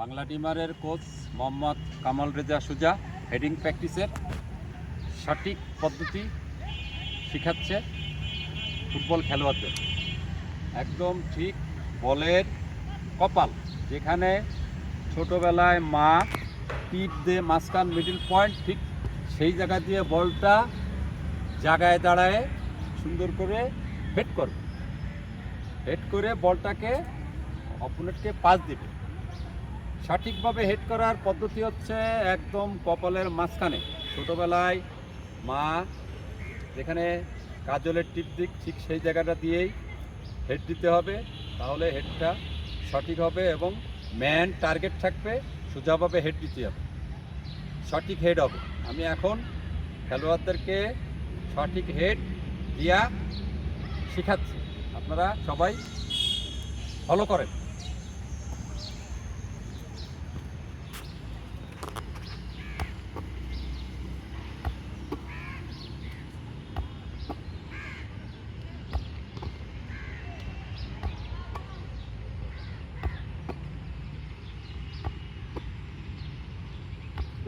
বাংলা টিমারের coach Mohammad Kamal Reza Suja, heading প্র্যাকটিসের সঠিক পদ্ধতি শেখাচ্ছে ফুটবল খেলোয়াড়দের। একদম ঠিক বলের কপাল, যেখানে ছোটোবেলায় মা টিপ দিয়ে মাঝখান মিডিল পয়েন্ট, ঠিক সেই জায়গা দিয়ে বলটা জায়গায় দাঁড়ায় সুন্দর করে হেড করবে হেড করে বলটাকে অপোনেন্টকে পাস দিবে। সঠিকভাবে হেড করার পদ্ধতি হচ্ছে একদম কপালের মাঝখানে। ছোটোবেলায় মা যেখানে কাজলের টিপ দিক, ঠিক সেই জায়গাটা দিয়েই হেড দিতে হবে। তাহলে হেডটা সঠিক হবে এবং ম্যান টার্গেট থাকবে, সোজাভাবে হেড দিতে হবে। সঠিক হেড হবে। আমি এখন খেলোয়াড়দেরকে সঠিক হেড দিয়া শেখাচ্ছি। আপনারা সবাই ফলো করেন।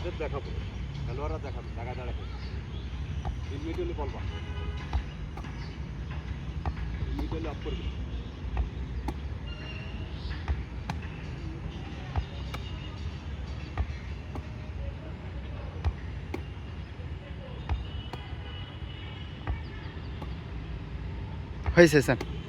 খেলোয়াড়দের দেখাবো। খেলোয়াড়রা দেখাবে জায়গা দাঁড়াবে। হলে বলবা তিন মিনিট হলে অফ হয়েছে স্যার।